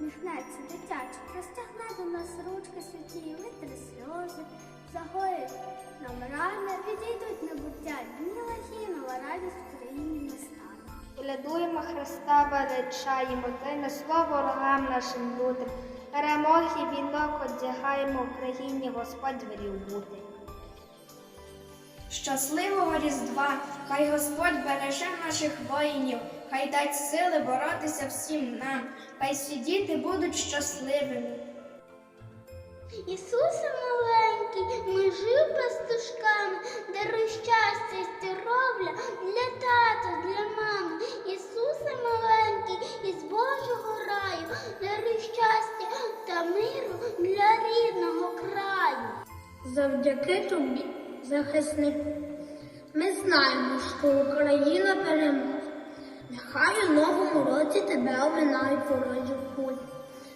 личко, сміхнеться дитяче, простягне до нас ручки святі, витри сльози, загоїть нам рани, відійдуть небуття, дні лихі, нова радість в країні настане. Колядуємо Христа, величаємо, та й на слово ворогам нашим людям. Перемоги вінок одягаємо в країні Господь велів бути. Щасливого Різдва! Хай Господь береже наших воїнів, хай дасть сили боротися всім нам, хай всі діти будуть щасливими. Ісусе маленький, ми жив пастушками, даруй щастя і здоров'я для тата, для мами. Ісусе маленький, із Божого раю, даруй щастя та миру для рідного краю. Завдяки тобі, захиснику, ми знаємо, що Україна переможе. Нехай у новому році тебе оминають ворожі кулі.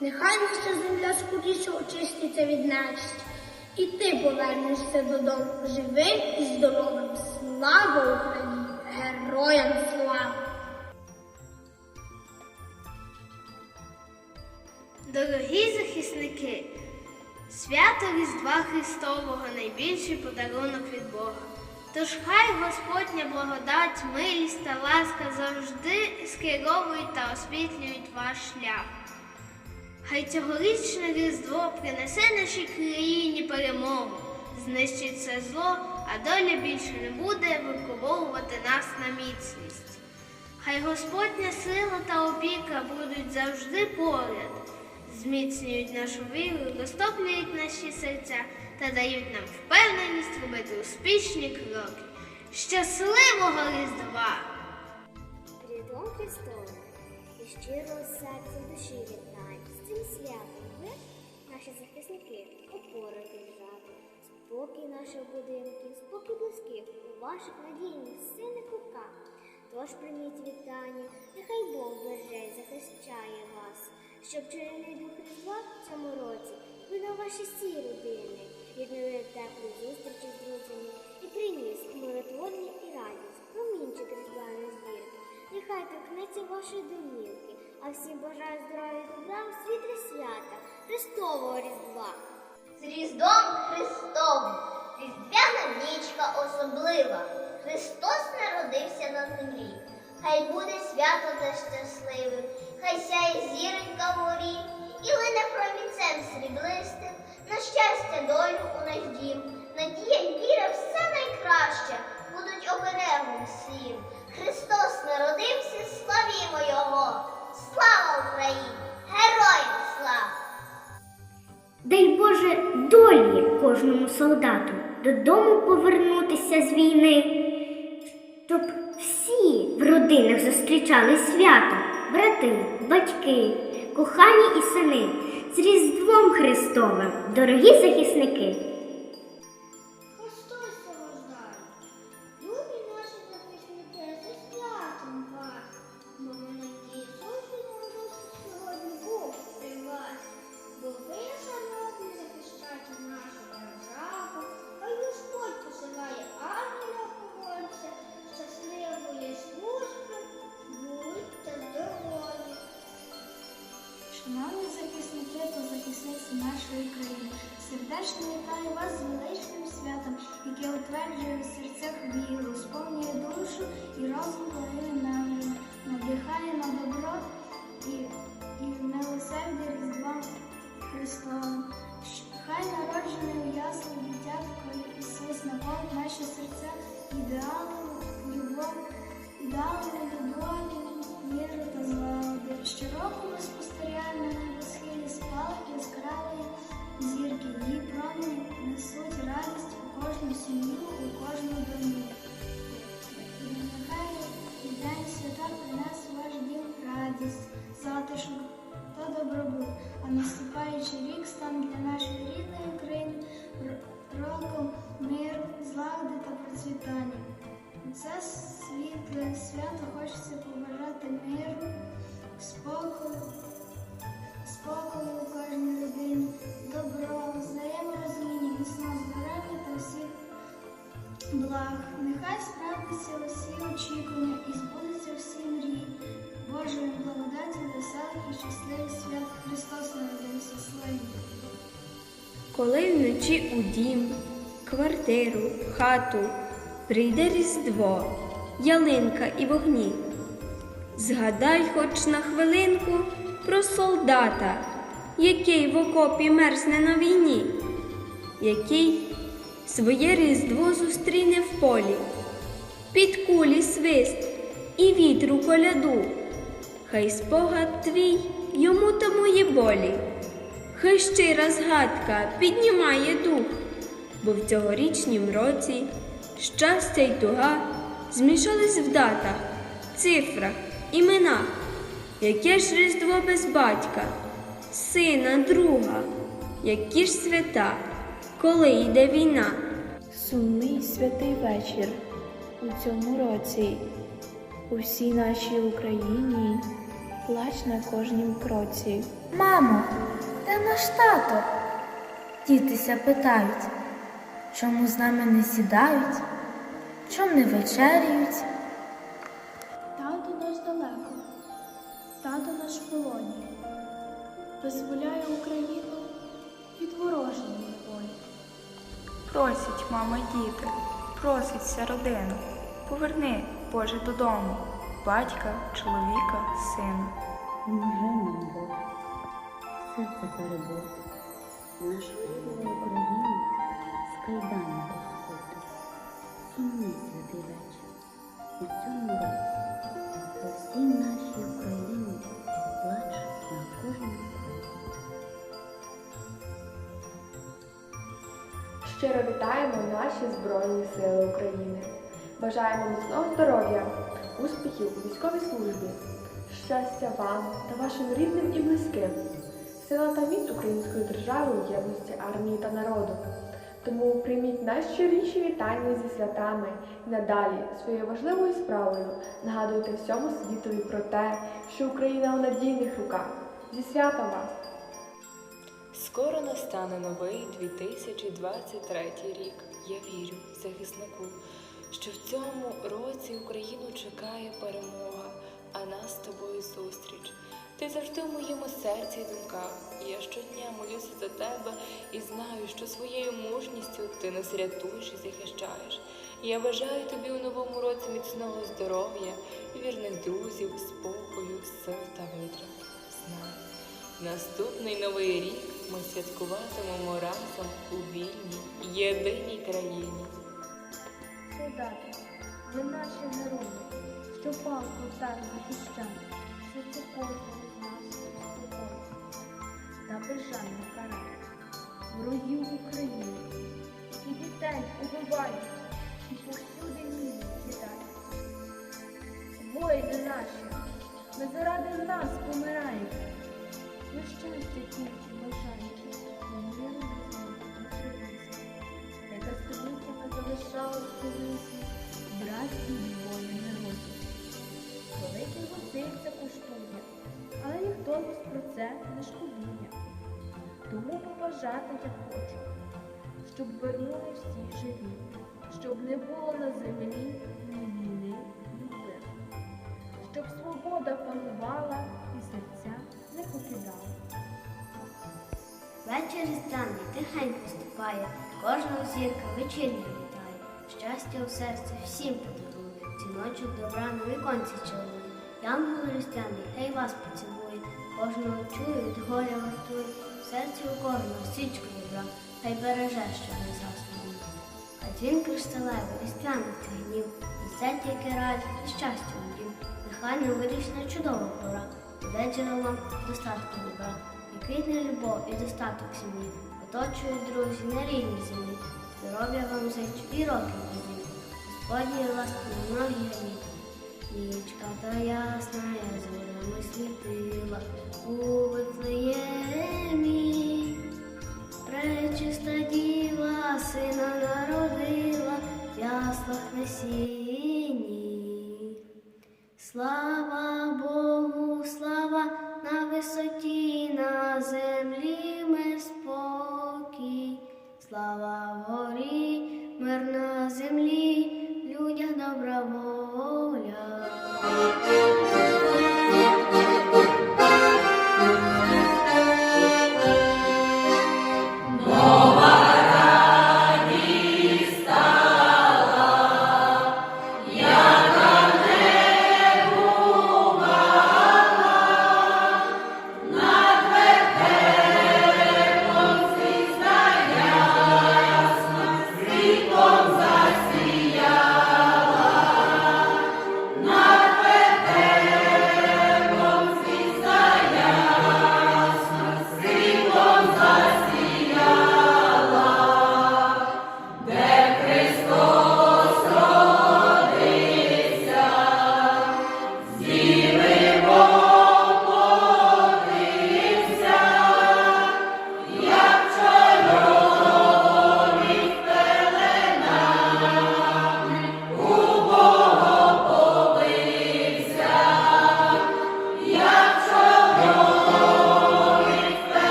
Нехай наша земля скоріше очиститься від нечисті. І ти повернешся додому живим і здоровим. Слава Україні! Героям слава! Дорогі захисники, свято Різдва Христового найбільший подарунок від Бога. Тож хай Господня благодать, милість та ласка завжди скеровують та освітлюють ваш шлях. Хай цьогорічне Різдво принесе нашій країні перемогу, знищить все зло, а доля більше не буде випробовувати нас на міцність. Хай Господня сила та опіка будуть завжди поряд, зміцнюють нашу віру, розтоплюють наші серця та дають нам впевненість робити успішні кроки. Щасливого Різдва! Різдвом Христовим і щирого серця душі вітань. З цим святом ви, наші захисники, опора держави, спокій наших будинків, спокій близьких у ваших надійних сильних руках. Тож прийміть вітання, нехай Бог береже і захищає вас, щоб чарівний дух Різдва в цьому році видав ваші всі родини, відновив теплі зустрічі з друзями і приніс миротворні і радість, промінчик різдвяної зірки. Нехай торкнеться вашої домівки, а всім бажаю здоров'я добра у світлі свята, Христового Різдва. З Різдвом Христовим, різдвяна нічка особлива. Христос народився на землі. Хай буде свято та щасливим, хай сяє зіронька вгорі, і лине промінцем сріблистим, на щастя долю у наш дім. Надія й віра все найкраще будуть оберегом всім. Христос народився, славімо Його! Слава Україні! Героям слава! Дай Боже долі кожному солдату додому повернутися з війни, щоб всі в родинах зустрічали свято, брати, батьки, кохані і сини, з Різдвом Христовим, дорогі захисники. Наші серця ідеалом, любов, ідеалами любові, миру та злагоди. Щороку ми спостерігаємо на небосхилі спалах яскравої зірки. Її промені несуть радість у кожну сім'ю, у кожну домівку. І нехай і день свята принесе ваш дім радість, затишок та добробут, а наступаючий рік стане для нашої процвітання. Це світле свято хочеться побажати миру, спокою, спокою у кожній людині, добро, взаєморозуміння, міцного здоров'я та всіх благ. Нехай справдиться усі очікування і збудеться всі мрії. Божої благодаті, веселих і щасливих свят Христос народився славі. Коли вночі у дім, квартиру, хату прийде Різдво, ялинка і вогні. Згадай хоч на хвилинку про солдата, який в окопі мерзне на війні, який своє Різдво зустріне в полі, під кулі свист і вітру коляду. Хай спогад твій йому тамує болі. Хай щира згадка піднімає дух, бо в цьогорічнім році щастя й туга змішались в датах, цифрах, іменах. Яке ж Різдво без батька, сина, друга, які ж свята, коли йде війна. Сумний святий вечір у цьому році. У всій нашій Україні плач на кожнім кроці. Мамо, де наш тато? Дітися питають, чому з нами не сідають, чому не вечеряють? Тато наш далеко, тато наш в полоні, визволяє Україну від ворожої неволі. Просять, мама, діти, просить вся родина, поверни, Боже, додому, батька, чоловіка, сина. Поможи нам, Боже, все це перебути, нашу рідну Україну кайдану розкути. Сумний святий вечір у цьому році по всій нашій Україні плач на кожному кроці. Щиро вітаємо наші Збройні Сили України. Бажаємо міцного здоров'я, успіхів у військовій службі, щастя вам та вашим рідним і близьким, сила та міць української держави єдності армії та народу. Тому прийміть найщиріші вітання зі святами і надалі своєю важливою справою нагадуйте всьому світові про те, що Україна у надійних руках. Зі святом вас! Скоро настане новий 2023 рік. Я вірю, захиснику, що в цьому році Україну чекає перемога, а нас з тобою зустріч. Ти завжди в моєму серці і думках. Я щодня молюся за тебе і знаю, що своєю мужністю ти нас рятуєш і захищаєш. Я бажаю тобі у новому році міцного здоров'я, вірних друзів, спокою, сил та витримки. Знай. Наступний новий рік ми святкуватимемо разом у вільній, єдиній країні. Солдати, ви наші герої, що палку так захищають, серце кожного. Та безжально ворогів України, і дітей убивають, і повсюди міни кидають. Воїни наші, ви заради нас помираєте. Ви щастя тільки бажаєте, на миру українців. Яка століттями залишалась колись, братській волі народу. Великий гостинця коштує, але ніхто про це не шкодує. Тому побажати я хочу, щоб вернули всі живі, щоб не було на землі ні війни, ні миру, щоб свобода панувала і серця не покидала. Вечір різдвяний тихенько ступає, кожного зірка вечірня вітає. Щастя у серці всім подарує, дзвіночок добра на віконці чоловік. Янгол різдвяний, хай вас поцілує, кожного від горя вартує, в серці у кожного свічку добра, хай береже, щоб не заснув. А дзвін кришталевий, різдвяних цих днів, несе тільки радість і щастя дім. Нехай не вирішна чудова пора, буде джерелом достатку добра. І квітне любов і достаток сім'ї, оточують друзі на рівній землі. Здоров'я вам зичу і років дні. Господні ласки на многі літ. Нічка та ясна, я зорями світила у Вифлеємі. Пречиста діва сина народила в яслах на сіні. Слава Богу, слава на висоті, на землі мир спокій, слава вгорі, мир на землі, людях добра воля.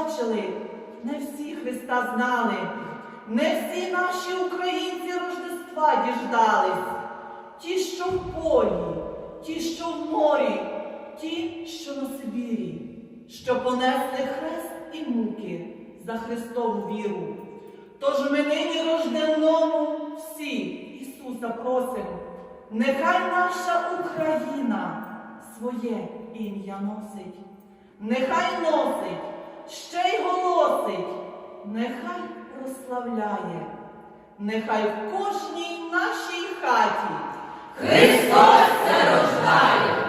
Бачили, не всі Христа знали, не всі наші українці Рождества діждались. Ті, що в полі, ті, що в морі, ті, що на Сибірі, що понесли хрест і муки за Христову віру. Тож ми нині рожденному всі Ісуса просимо, нехай наша Україна своє ім'я носить, нехай носить, ще й голосить, нехай прославляє, нехай в кожній нашій хаті Христос це рождає.